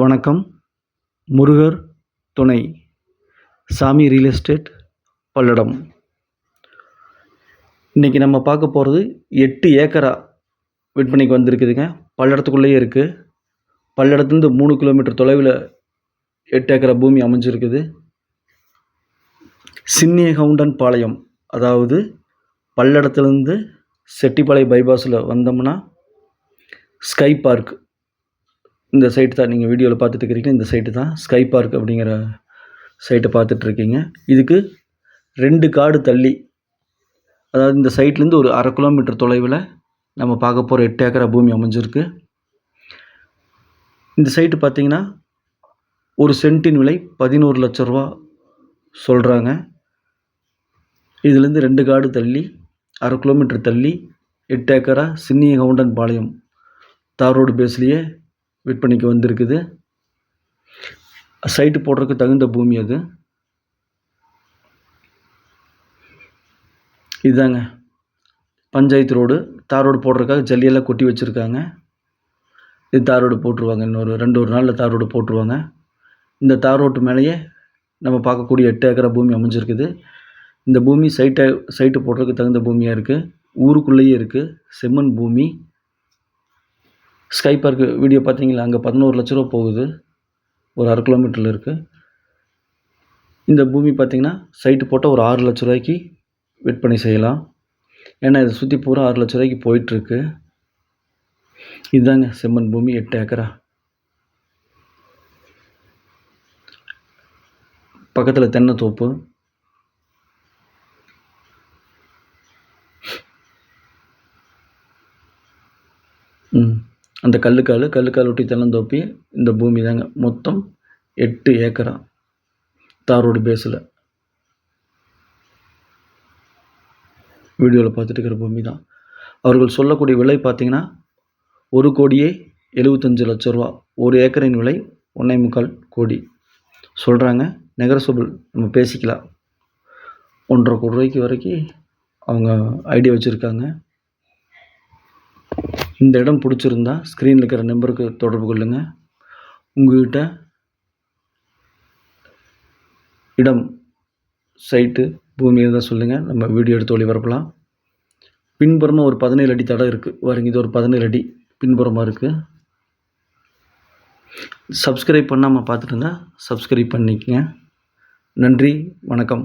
வணக்கம். முருகர் துணை. சாமி ரியல் எஸ்டேட் பல்லடம். இன்றைக்கி நம்ம பார்க்க போகிறது எட்டு ஏக்கரா விற்பனைக்கு வந்திருக்குதுங்க. பல்லடத்துக்குள்ளேயே இருக்குது பல்லடத்துலேருந்து மூணு கிலோமீட்டர் தொலைவில் எட்டு ஏக்கரா பூமி அமைஞ்சிருக்குது. சின்னிய கவுண்டன் பாளையம் அதாவது பல்லடத்துலேருந்து செட்டிப்பாளையம் பைபாஸில் வந்தோம்னா ஸ்கை பார்க் இந்த சைட்டு தான் நீங்கள் வீடியோவில் பார்த்துட்டு இருக்கிறீங்க இந்த சைட்டு தான் ஸ்கை பார்க் அப்படிங்கிற சைட்டை பார்த்துட்ருக்கீங்க இதுக்கு ரெண்டு காடு தள்ளி அதாவது இந்த சைட்லேருந்து ஒரு அரை கிலோமீட்டர் தொலைவில் நம்ம பார்க்க போகிற எட்டு ஏக்கரா பூமி அமைஞ்சிருக்கு. இந்த சைட்டு பார்த்தீங்கன்னா ஒரு சென்ட்டின் விலை பதினோரு லட்ச ரூபா சொல்கிறாங்க இதுலேருந்து ரெண்டு காடு தள்ளி அரை கிலோமீட்டர் தள்ளி எட்டு ஏக்கரா சின்னிய கவுண்டன் பாளையம் தார் ரோடு பேஸ்லேயே விற்பனைக்கு வந்திருக்குது. சைட்டு போடுறதுக்கு தகுந்த பூமி அது. இதுதாங்க பஞ்சாயத்து ரோடு. தார் ரோடு போடுறதுக்காக ஜல்லியெல்லாம் கொட்டி வச்சுருக்காங்க. இது தார் ரோடு போட்டுருவாங்க. இன்னொரு ரெண்டு ஒரு நாளில் தார் ரோடு போட்டுருவாங்க. இந்த தார் ரோட்டு மேலேயே நம்ம பார்க்கக்கூடிய எட்டு ஏக்கரா பூமி அமைஞ்சிருக்குது. இந்த பூமி சைட்டை சைட்டு போடுறதுக்கு தகுந்த பூமியாக இருக்குது ஊருக்குள்ளேயே இருக்குது செம்மண் பூமி. ஸ்கை பார்க்கு வீடியோ பார்த்தீங்களா அங்கே பதினோரு லட்ச ரூபா போகுது. ஒரு அரை கிலோமீட்டரில் இருக்குது இந்த பூமி பார்த்திங்கன்னா சைட்டு போட்டால் ஒரு ஆறு லட்ச ரூபாய்க்கு விற்பனை செய்யலாம். ஏன்னா இதை சுற்றி பூரா ஆறு லட்ச ரூபாய்க்கு போயிட்டுருக்கு இதுதாங்க செம்மண் பூமி எட்டு ஏக்கரா. பக்கத்தில் தென்னை தோப்பு. ம். அந்த கல்லுக்கால் கல்லுக்கால் ஒட்டி தென்னந்தோப்பி இந்த பூமி தாங்க. மொத்தம் எட்டு ஏக்கரா. தார் ரோடு பேஸில் வீடியோவில் பார்த்துட்டு இருக்கிற பூமி தான். அவர்கள் சொல்லக்கூடிய விலை பார்த்தீங்கன்னா ஒரு கோடியே எழுபத்தஞ்சு லட்ச ரூபா. ஒரு ஏக்கரின் விலை ஒன்றே முக்கால் கோடி. சொல்கிறாங்க நெகரசபிள் நம்ம பேசிக்கலாம். ஒன்றரை கோடி ரூபாய்க்கு வரைக்கும் அவங்க ஐடியா வச்சுருக்காங்க. இந்த இடம் பிடிச்சிருந்தா ஸ்க்ரீனில் இருக்கிற நம்பருக்கு தொடர்பு கொள்ளுங்கள் உங்கள்கிட்ட இடம் சைட்டு பூமி இருந்தால் சொல்லுங்கள் நம்ம வீடியோ எடுத்து ஒளிபரப்பலாம். பின்புறமாக ஒரு பதினேழு அடி தடம் இருக்குது பாருங்க இது ஒரு பதினேழு அடி பின்புறமாக இருக்குது சப்ஸ்கிரைப் பண்ணாமல் பார்த்துட்டு இருந்தால் சப்ஸ்கிரைப் பண்ணிக்கங்க. நன்றி வணக்கம்.